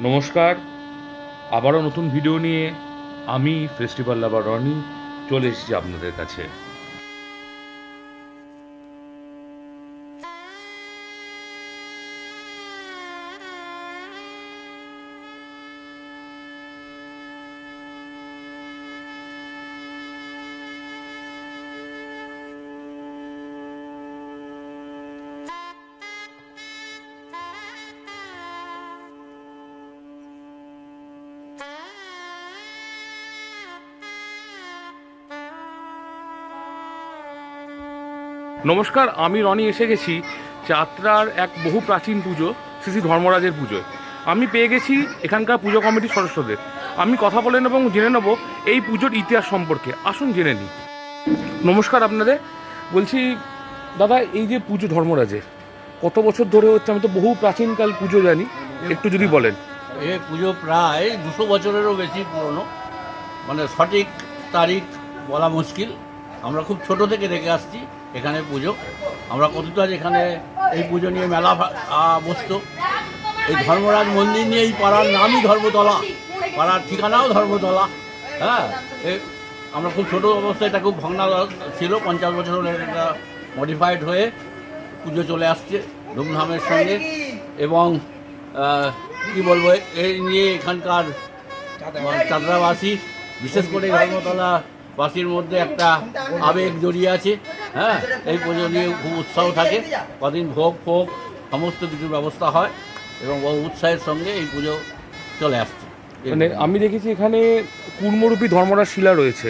নমস্কার। আবারও নতুন ভিডিও নিয়ে আমি ফেস্টিভ্যাল লাভার রনি চলে এসেছি আপনাদের কাছে। নমস্কার, আমি রনি, এসে গেছি যাত্রার এক বহু প্রাচীন পুজো, শ্রী শ্রী ধর্মরাজের পুজোয়। আমি পেয়ে গেছি এখানকার পুজো কমিটির সদস্যদের। আমি কথা বলে নেব এবং জেনে নেব এই পুজোর ইতিহাস সম্পর্কে। আসুন জেনে নিই। নমস্কার আপনাদের। বলছি, দাদা, এই যে পুজো ধর্মরাজের, কত বছর ধরে হচ্ছে? আমি তো বহু প্রাচীনকাল পুজো জানি। একটু যদি বলেন। এ পুজো প্রায় দুশো বছরেরও বেশি পুরনো। মানে সঠিক তারিখ বলা মুশকিল। আমরা খুব ছোট থেকে দেখে আসছি এখানে পুজো। আমরা কথিত আজ এখানে এই পুজো নিয়ে মেলা বসত। এই ধর্মরাজ মন্দির নিয়ে এই পাড়ার নামই ধর্মতলা। পাড়ার ঠিকানাও ধর্মতলা। হ্যাঁ এ আমরা খুব ছোট অবস্থায় এটা খুব ভগ্না ছিল। পঞ্চাশ বছর হলে এটা মডিফাইড হয়ে পুজো চলে আসছে ধুমধামের সঙ্গে। এবং কি বলব এই নিয়ে এখানকার চাঁদরাবাসী বিশেষ করে ধর্মতলা বাসীর মধ্যে একটা আবেগ জড়িয়ে আছে হ্যাঁ? এই পুজো নিয়ে খুব উৎসাহ থাকে। কদিন ভোগ ফোগ সমস্ত কিছুর ব্যবস্থা হয় এবং বহু উৎসাহের সঙ্গে এই পুজো চলে আসছে। মানে আমি দেখেছি এখানে কুর্মরূপী ধর্মরাজ শিলা রয়েছে।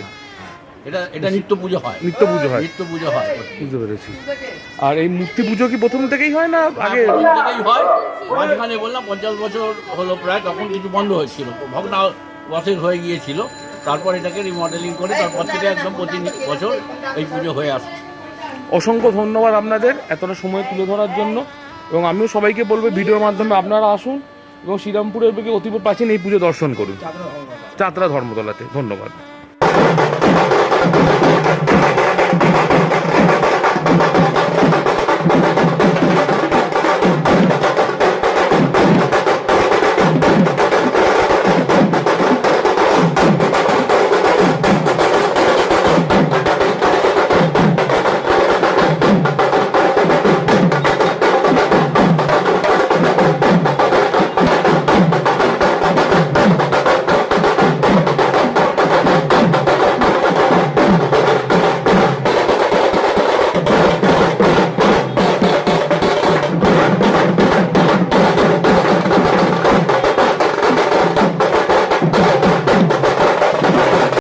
এটা এটা নিত্য পুজো হয়। নিত্য পুজো হয়। নিত্য পুজো হয়। বুঝতে পেরেছি। আর এই মূর্তি পুজো কি প্রথম থেকেই হয় না আগে? প্রথম থেকেই হয়। মাঝখানে বললাম পঞ্চাশ বছর হলো প্রায় তখন কিছু বন্ধ হয়েছিল। ভগ্না বসের হয়ে গিয়েছিল। তারপর এটাকে রিমডেলিং করে তারপর থেকে একদম প্রতি বছর এই পুজো হয়ে আসছে। অসংখ্য ধন্যবাদ আপনাদের এতটা সময় তুলে ধরার জন্য এবং আমিও সবাইকে বলব ভিডিওর মাধ্যমে আপনারা আসুন এবং শ্রীরামপুরের বুকে অতীব প্রাচীন এই পুজো দর্শন করুন। চাতরা ধর্মতলাতে। ধন্যবাদ।